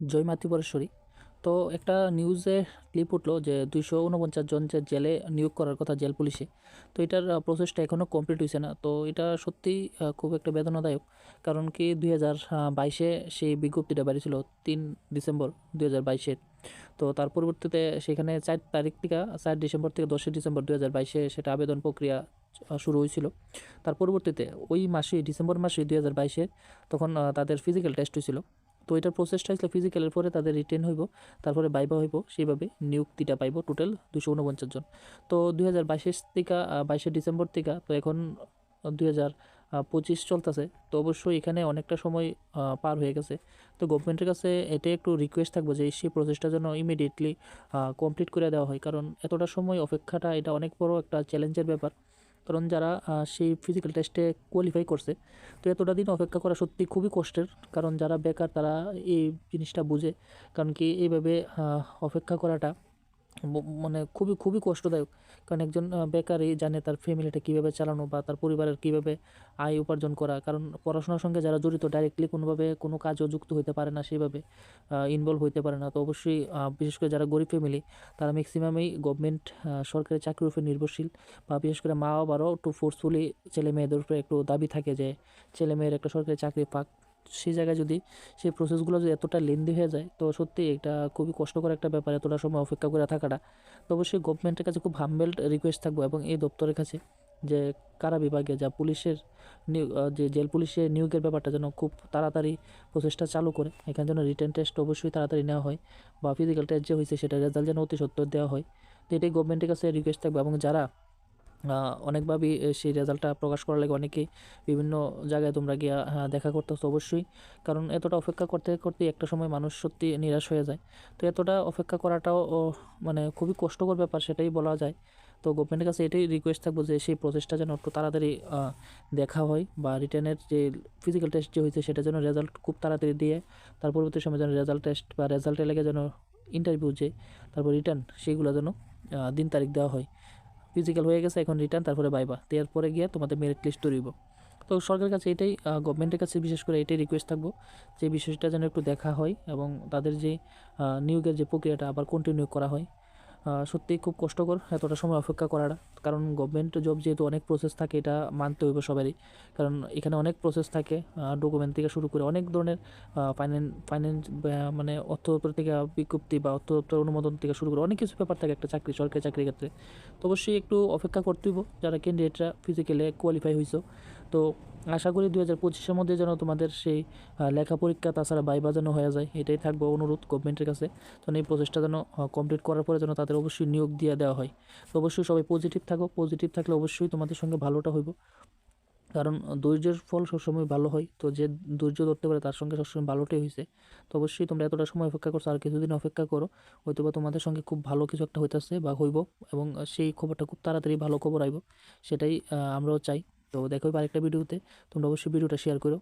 জয় মাতৃপরেশ্বরী তো একটা নিউজে ক্লিপ উঠল যে দুইশো উনপঞ্চাশ জন যে জেলে নিয়োগ করার কথা জেল পুলিশে তো এটার প্রসেসটা এখনও কমপ্লিট হয়েছে না। তো এটা সত্যিই আহ, খুব একটা বেদনাদায়ক। কারণ কি দুই হাজার বাইশে সেই বিজ্ঞপ্তিটা বেরিয়েছিল তিন ডিসেম্বর দুই হাজার বাইশের তো তার পরবর্তীতে সেখানে চার তারিখ থেকে চার ডিসেম্বর থেকে দশই ডিসেম্বর দুই হাজার বাইশে সেটা আবেদন প্রক্রিয়া শুরু হয়েছিল তার পরবর্তীতে ওই মাসেই ডিসেম্বর মাসে দুই হাজার বাইশে তখন তাদের ফিজিক্যাল টেস্ট হয়েছিল তো এটার প্রসেসটা হচ্ছে ফিজিক্যালের পরে তাদের রিটেন হইব, তারপরে বাইবা হইব, সেইভাবে নিয়োগটিটা পাইব টোটাল দুশো উনপঞ্চাশ জন। তো দুই হাজার বাইশের থেকে বাইশে ডিসেম্বর থেকে, তো এখন দুই হাজার পঁচিশ চলতেছে, তো অবশ্যই এখানে অনেকটা সময় পার হয়ে গেছে। তো গভর্নমেন্টের কাছে এটাই একটু রিকোয়েস্ট থাকব যে সেই প্রসেসটা যেন ইমিডিয়েটলি কমপ্লিট করে দেওয়া হয়, কারণ এতটা সময় অপেক্ষাটা এটা অনেক বড় একটা চ্যালেঞ্জের ব্যাপার। কারণ যারা সেই ফিজিক্যাল টেস্টে কোয়ালিফাই করছে, তো এতটা দিন অপেক্ষা করা সত্যি খুবই কষ্টের। কারণ যারা বেকার তারা এই জিনিসটা বুঝে। কারণ কি এইভাবে অপেক্ষা করাটা মানে খুবই খুবই কষ্টদায়ক। কারণ একজন বেকারই জানে তার ফ্যামিলিটা কীভাবে চালানো বা তার পরিবারের কীভাবে আয় উপার্জন করা। কারণ পড়াশোনার সঙ্গে যারা জড়িত ডাইরেক্টলি কোনোভাবে কোনো কাজও যুক্ত হতে পারে না সেইভাবে ইনভলভ হতে পারে না। তো অবশ্যই বিশেষ করে যারা গরিব ফ্যামিলি তারা ম্যাক্সিমামই গভর্নমেন্ট সরকারি চাকরির উপর নির্ভরশীল বা বিশেষ করে মা বাবারও একটু ফোর্সফুলি ছেলে মেয়েদের উপরে একটু দাবি থাকে যে ছেলে মেয়ের একটা সরকারি চাকরি পাক। সেই জায়গায় যদি সেই প্রসেসগুলো যদি এতটা লেন্দি হয়ে যায়, তো সত্যি এটা খুবই কষ্টকর একটা ব্যাপার এতটা সময় অপেক্ষা করে থাকাটা। তো অবশ্যই গভর্নমেন্টের কাছে খুব হাম্বেল রিকোয়েস্ট থাকব এবং এই দপ্তরের কাছে যে কারা বিভাগে, যা পুলিশের যে জেল পুলিশের নিয়োগের ব্যাপারটা যেন খুব তাড়াতাড়ি প্রসেসটা চালু করে, এখানে যেন রিটার্ন টেস্ট অবশ্যই তাড়াতাড়ি নেওয়া হয় বা ফিজিক্যাল টেস্ট যে হয়েছে সেটা রেজাল্ট যেন অতি সত্ত্বর দেওয়া হয়। তো এটাই গভর্নমেন্টের কাছে রিকোয়েস্ট থাকবে এবং যারা অনেকভাবেই সেই রেজাল্টটা প্রকাশ করার লাগে অনেকেই বিভিন্ন জায়গায় তোমরা গিয়া দেখা করতেছো অবশ্যই। কারণ এতটা অপেক্ষা করতে করতে একটা সময় মানুষ সত্যি নিরাশ হয়ে যায়। তো এতটা অপেক্ষা করাটাও মানে খুবই কষ্টকর ব্যাপার, সেটাই বলা যায়। তো গভর্নমেন্টের কাছে এটাই রিকোয়েস্ট থাকব যে, সেই প্রসেসটা যেন একটু তাড়াতাড়ি দেখা হয় বা রিটার্নের যে ফিজিক্যাল টেস্ট যে হয়েছে সেটা যেন রেজাল্ট খুব তাড়াতাড়ি দিয়ে, তার পরবর্তী সময় যেন রেজাল্ট টেস্ট বা রেজাল্টের লেগে যেন ইন্টারভিউ যে, তারপর রিটার্ন সেইগুলো যেন দিন তারিখ দেওয়া হয়। ফিজিক্যাল হয়ে গেছে, এখন রিটার্ন তারপরে বাইবা দেওয়ার পরে গিয়ে তোমাদের মেরিট লিস্ট তৈরিব তো সরকারের কাছে এটাই গভর্নমেন্টের কাছে বিশেষ করে এটাই রিকোয়েস্ট থাকব যে বিষয়টা যেন একটু দেখা হয় এবং তাদের যে নিয়োগের যে প্রক্রিয়াটা আবার কন্টিনিউ করা হয়। সত্যিই খুব কষ্টকর এতটা সময় অপেক্ষা করাটা। কারণ গভর্নমেন্ট জব যেহেতু অনেক প্রসেস থাকে, এটা মানতে হইব সবারই। কারণ এখানে অনেক প্রসেস থাকে ডকুমেন্ট থেকে শুরু করে অনেক ধরনের ফাইন্যান্স ফাইন্যান্স মানে অর্থ দপ্তর থেকে বিজ্ঞপ্তি বা অর্থ দপ্তর অনুমোদন থেকে শুরু করে অনেক কিছু ব্যাপার থাকে একটা চাকরি, সরকারি চাকরির ক্ষেত্রে। তো অবশ্যই একটু অপেক্ষা করতে হইব, যারা ক্যান্ডিডেটরা ফিজিক্যালে কোয়ালিফাই হয়েছো তো আশা করি দু হাজার পঁচিশের মধ্যে যেন তোমাদের সেই লেখা পরীক্ষা তাছাড়া বাইবা যেন হয়ে যায়, এটাই থাকবে অনুরোধ গভর্নমেন্টের কাছে। যেন এই প্রচেষ্টা যেন কমপ্লিট করার পরে যেন তাদের অবশ্যই নিয়োগ দিয়ে দেওয়া হয়। তো অবশ্যই সবাই পজিটিভ থাকো পজিটিভ থাকলে অবশ্যই তোমাদের সঙ্গে ভালোটা হইব। কারণ ধৈর্যের ফল সবসময় ভালো হয়, তো যে ধৈর্য ধরতে পারে তার সঙ্গে সবসময় ভালোটাই হয়েছে তো অবশ্যই তোমরা এতটা সময় অপেক্ষা করছ, আর কিছুদিন অপেক্ষা করো হয়তো বা তোমাদের সঙ্গে খুব ভালো কিছু একটা হইতেছে বা হইব, এবং সেই খবরটা খুব তাড়াতাড়ি ভালো খবর আইব, সেটাই আমরাও চাই। তো দেখো আরেকটা ভিডিওতে তোমরা অবশ্যই ভিডিওটা শেয়ার করো।